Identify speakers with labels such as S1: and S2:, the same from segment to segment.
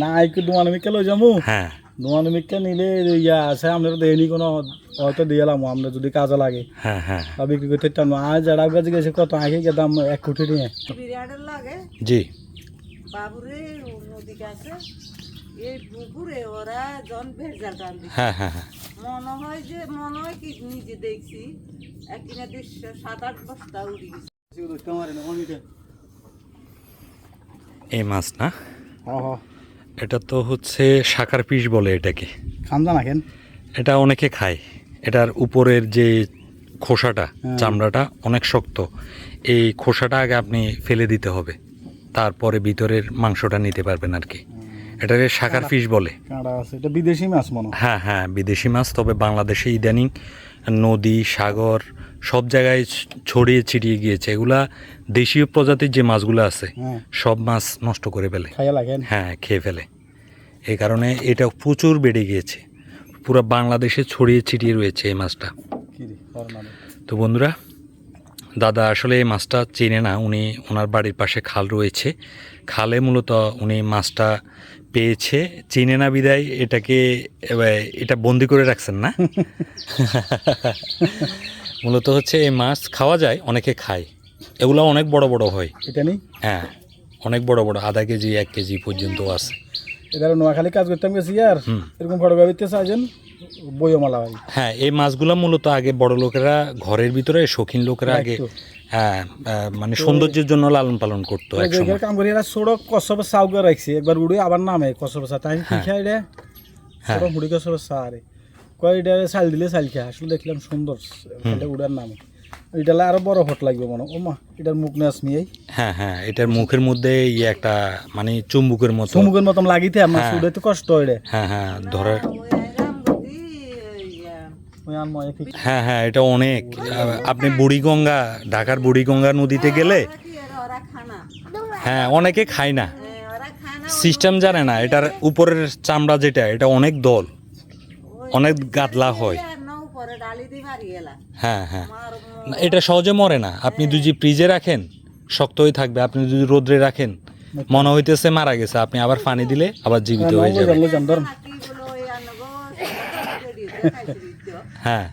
S1: না আইকু দোয়ানমিকা লই যামু।
S2: হ্যাঁ।
S1: দোয়ানমিকা নিলে ইয়া আছে আমরা দেয়নি কোনো হয়তো দিয়েলাম আমরা যদি কাজে লাগে।
S2: হ্যাঁ হ্যাঁ।
S1: বিক্রি করতে পারতাম না আজ যারা বাজে গেছে কত আগে দাম এক কোটি নিয়ে।
S2: জি।
S3: বাবুরে নদী কাছে এই পুকুরে ওরা জন ভেজাল টান
S2: হ্যাঁ হ্যাঁ হ্যাঁ।
S3: মনে হয় যে মনে হয় কি নিজে দেখছি একদিনে সাত আট বস্তা উড়ি গেছে।
S2: এই মাছ না?
S1: হ হ
S2: এটা তো হচ্ছে শাকার পিস বলে এটাকে।
S1: খান্দা না কেন?
S2: এটা অনেকে খায়। এটার উপরের যে খোসাটা
S1: হ্যাঁ।
S2: চামড়াটা অনেক শক্ত। এই খোসাটা আগে আপনি ফেলে দিতে হবে। তারপরে ভিতরের মাংসটা নিতে পারবেন আর কি। এটাকে শাকার ফিশ বলে।
S1: আছে। এটা বিদেশি মাছ মনে হয়।
S2: হ্যাঁ হ্যাঁ বিদেশি মাছ তবে বাংলাদেশে ইদানিং নদী সাগর সব জায়গায় ছড়িয়ে ছিটিয়ে গিয়েছে। এগুলা দেশীয় প্রজাতির যে মাছগুলো আছে
S1: হ্যাঁ।
S2: সব মাছ নষ্ট করে ফেলে। হ্যাঁ খেয়ে ফেলে। এই কারণে এটা প্রচুর বেড়ে গিয়েছে। পুরো বাংলাদেশে ছড়িয়ে ছিটিয়ে রয়েছে এই মাছটা। তো বন্ধুরা দাদা আসলে এই মাছটা চেনে না। উনি ওনার বাড়ির পাশে খাল রয়েছে। খালে মূলত উনি মাছটা পেয়েছে চিনে না বিদায় এটাকে এবার এটা বন্দি করে রাখছেন না? মূলত হচ্ছে এই মাছ খাওয়া যায় অনেকে খায়। এগুলো অনেক বড় বড় হয়।
S1: এটা নেই?
S2: হ্যাঁ অনেক বড় বড় আধা কেজি এক কেজি পর্যন্ত আছে।
S1: এটা নোয়াখালী কাজ করতাম গেছি আর
S2: হুম।
S1: এরকম ফটোগ্রাফিতে চাইছেন বইমালা ভাই
S2: হ্যাঁ। এই মাছগুলো মূলত আগে বড় লোকেরা ঘরের ভিতরে শৌখিন লোকেরা আগে। হ্যাঁ মানে সৌন্দর্যের জন্য লালন পালন করতো
S1: কাম করি এরা সড়ক কসব রাখছি। একবার উড়ে আবার নামে কসব চা তাই কি খাই রে?
S2: হ্যাঁ।
S1: হুড়ি কসব চা রে। কয় এটা চাল দিলে চাল খায়। আসলে দেখলাম সুন্দর। এটা উড়ার নামে। এটালে আরও বড় ফট লাগবে মনে ও মা এটার মুখ নাচ নিয়ে
S2: হ্যাঁ হ্যাঁ এটার মুখের মধ্যে ইয়ে একটা মানে চুম্বুকের মতো।
S1: চুমুকের মতন লাগিতে আমার
S2: হ্যাঁ।
S1: উড়াইতে কষ্ট হয় রে।
S2: হ্যাঁ হ্যাঁ ধরার হ্যাঁ হ্যাঁ এটা অনেক। আপনি বুড়িগঙ্গা, ঢাকার বুড়িগঙ্গা নদীতে গেলে হ্যাঁ অনেকে খায় না। সিস্টেম জানে না, এটার উপরের চামড়া যেটা, এটা অনেক দল। অনেক গাদলা হয়। হ্যাঁ হ্যাঁ। এটা সহজে মরে না। আপনি যদি ফ্রিজে রাখেন, শক্ত হয়ে থাকবে। আপনি যদি রোদ্রে রাখেন, মনে হইতেছে মারা গেছে। আপনি আবার পানি দিলে আবার জীবিত হয়ে যাবে। হ্যাঁ।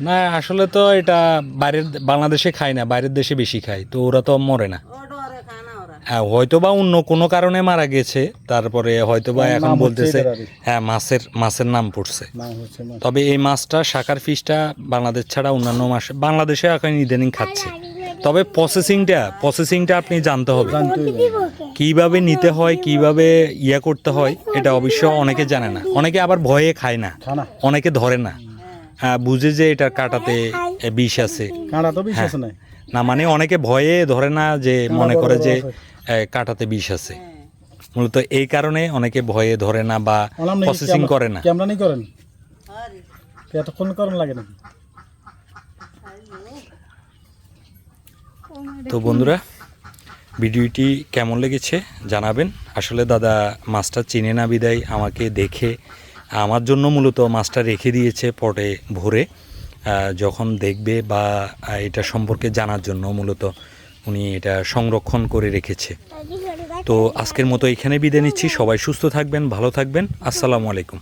S2: না আসলে তো এটা বাইরের বাংলাদেশে খায় না বাইরের দেশে বেশি খায় তো ওরা তো মরে না
S3: ও ডরে খানা ওরা
S2: হ্যাঁ হয়তো বা অন্য কোনো কারণে মারা গেছে তারপরে হয়তো বা এখন বলতেছে। হ্যাঁ মাছের মাছের নাম পড়ছে। তবে এই মাছটা শাকার ফিশটা বাংলাদেশ ছাড়া অন্যান্য মাস বাংলাদেশে এখন ইদানিং খাচ্ছে তবে প্রসেসিংটা প্রসেসিংটা আপনি জানতে হবে। কীভাবে নিতে হয় কীভাবে ইয়া করতে হয় এটা অবশ্য অনেকে জানে না। অনেকে আবার ভয়ে খায় না। অনেকে ধরে না। হ্যাঁ, বুঝে যে এটার কাটাতে বিষ আছে।
S1: নাই।
S2: না মানে অনেকে ভয়ে ধরে না যে মনে করে যে কাটাতে বিষ আছে। মূলত এই কারণে অনেকে ভয়ে ধরে না বা প্রসেসিং করে না।
S1: ক্যামেরা করেন? এতক্ষণ করেন লাগে নাকি?
S2: তো বন্ধুরা, ভিডিওটি কেমন লেগেছে জানাবেন। আসলে দাদা মাছটা চিনে না বিদায়, আমাকে দেখে, আমার জন্য মূলত মাছটা রেখে দিয়েছে পটে ভরে। যখন দেখবে বা এটা সম্পর্কে জানার জন্য মূলত উনি এটা সংরক্ষণ করে রেখেছে। তো আজকের মতো এখানে বিদায় নিচ্ছি। সবাই সুস্থ থাকবেন, ভালো থাকবেন। আসসালামু আলাইকুম।